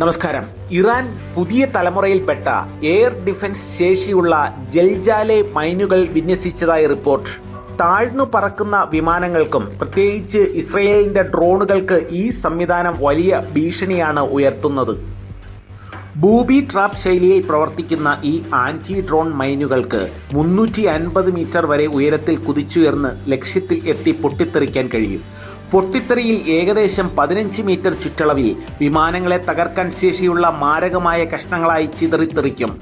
നമസ്കാരം. ഇറാൻ പുതിയ തലമുറയിൽപ്പെട്ട air defence ശേഷിയുള്ള ജൽജാലെ മൈനുകൾ വിന്യസിച്ചതായി റിപ്പോർട്ട്. താഴ്ന്നു പറക്കുന്ന വിമാനങ്ങൾക്കും പ്രത്യേകിച്ച് ഇസ്രയേലിന്റെ ഡ്രോണുകൾക്ക് ഈ സംവിധാനം വലിയ ഭീഷണിയാണ് ഉയർത്തുന്നത്. ബൂബി ട്രാപ്പ് ശൈലിയിൽ പ്രവർത്തിക്കുന്ന ഈ ആന്റി ഡ്രോൺ മൈനുകൾക്ക് മുന്നൂറ്റി അൻപത് മീറ്റർ വരെ ഉയരത്തിൽ കുതിച്ചുയർന്ന് ലക്ഷ്യത്തിൽ എത്തി പൊട്ടിത്തെറിക്കാൻ കഴിയും. പൊട്ടിത്തെറിയിൽ ഏകദേശം പതിനഞ്ച് മീറ്റർ ചുറ്റളവിൽ വിമാനങ്ങളെ തകർക്കാൻ ശേഷിയുള്ള മാരകമായ കഷ്ണങ്ങളായി ചിതറിത്തെറിക്കും.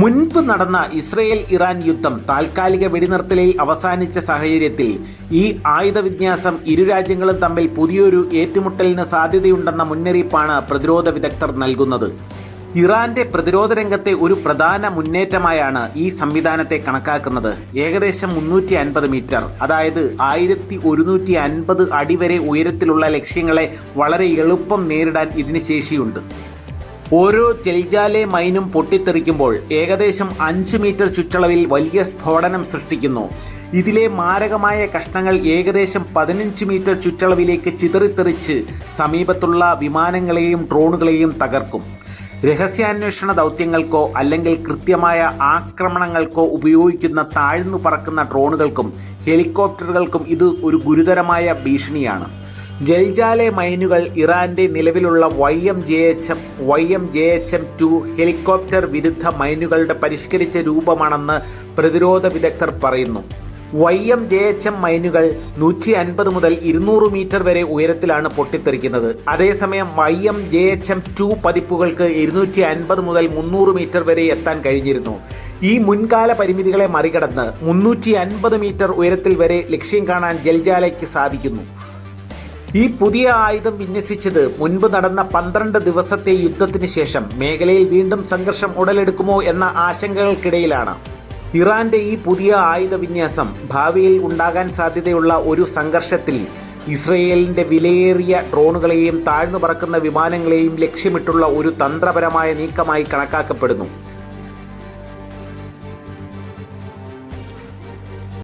മുൻപ് നടന്ന ഇസ്രയേൽ ഇറാൻ യുദ്ധം താൽക്കാലിക വെടിനിർത്തലിൽ അവസാനിച്ച സാഹചര്യത്തിൽ ഈ ആയുധ വിന്യാസം ഇരു രാജ്യങ്ങളും തമ്മിൽ പുതിയൊരു ഏറ്റുമുട്ടലിന് സാധ്യതയുണ്ടെന്ന മുന്നറിയിപ്പാണ് പ്രതിരോധ വിദഗ്ധർ നൽകുന്നത്. ഇറാന്റെ പ്രതിരോധ രംഗത്തെ ഒരു പ്രധാന മുന്നേറ്റമായാണ് ഈ സംവിധാനത്തെ കണക്കാക്കുന്നത്. ഏകദേശം മുന്നൂറ്റി അൻപത് മീറ്റർ. അതായത് ആയിരത്തി ഒരുന്നൂറ്റി അൻപത് അടി വരെ ഉയരത്തിലുള്ള ലക്ഷ്യങ്ങളെ വളരെ എളുപ്പം നേരിടാൻ ഇതിന് ശേഷിയുണ്ട്. ഓരോ ചെൽജാലെ മൈനും പൊട്ടിത്തെറിക്കുമ്പോൾ ഏകദേശം അഞ്ച് മീറ്റർ ചുറ്റളവിൽ വലിയ സ്ഫോടനം സൃഷ്ടിക്കുന്നു. ഇതിലെ മാരകമായ കഷ്ണങ്ങൾ ഏകദേശം പതിനഞ്ച് മീറ്റർ ചുറ്റളവിലേക്ക് ചിതറിത്തെറിച്ച് സമീപത്തുള്ള വിമാനങ്ങളെയും ഡ്രോണുകളെയും തകർക്കും. രഹസ്യാന്വേഷണ ദൗത്യങ്ങൾക്കോ അല്ലെങ്കിൽ കൃത്യമായ ആക്രമണങ്ങൾക്കോ ഉപയോഗിക്കുന്ന താഴ്ന്നു പറക്കുന്ന ഡ്രോണുകൾക്കും ഹെലികോപ്റ്ററുകൾക്കും ഇത് ഒരു ഗുരുതരമായ ഭീഷണിയാണ്. ജൽജാലെ മൈനുകൾ ഇറാന്റെ നിലവിലുള്ള Y M J H M Y M J H M two helicopter വിരുദ്ധ മൈനുകളുടെ പരിഷ്കരിച്ച രൂപമാണെന്ന് പ്രതിരോധ വിദഗ്ധർ പറയുന്നു. Y M J H M മൈനുകൾ നൂറ്റി അൻപത് മുതൽ ഇരുന്നൂറ് മീറ്റർ വരെ ഉയരത്തിലാണ് പൊട്ടിത്തെറിക്കുന്നത്. അതേസമയം Y M J H M two പതിപ്പുകൾക്ക് ഇരുന്നൂറ്റി അൻപത് മുതൽ മുന്നൂറ് മീറ്റർ വരെ എത്താൻ കഴിഞ്ഞിരുന്നു. ഈ മുൻകാല പരിമിതികളെ മറികടന്ന് മുന്നൂറ്റി അൻപത് മീറ്റർ ഉയരത്തിൽ വരെ ലക്ഷ്യം കാണാൻ ജൽജാലയ്ക്ക് സാധിക്കുന്നു. ഈ പുതിയ ആയുധം വിന്യസിച്ചത് മുൻപ് നടന്ന പന്ത്രണ്ട് ദിവസത്തെ യുദ്ധത്തിന് ശേഷം മേഖലയിൽ വീണ്ടും സംഘർഷം ഉടലെടുക്കുമോ എന്ന ആശങ്കകൾക്കിടയിലാണ്. ഇറാന്റെ ഈ പുതിയ ആയുധ വിന്യാസം ഭാവിയിൽ ഉണ്ടാകാൻ സാധ്യതയുള്ള ഒരു സംഘർഷത്തിൽ ഇസ്രയേലിന്റെ വിലയേറിയ ഡ്രോണുകളെയും താഴ്ന്നു പറക്കുന്ന വിമാനങ്ങളെയും ലക്ഷ്യമിട്ടുള്ള ഒരു തന്ത്രപരമായ നീക്കമായി കണക്കാക്കപ്പെടുന്നു.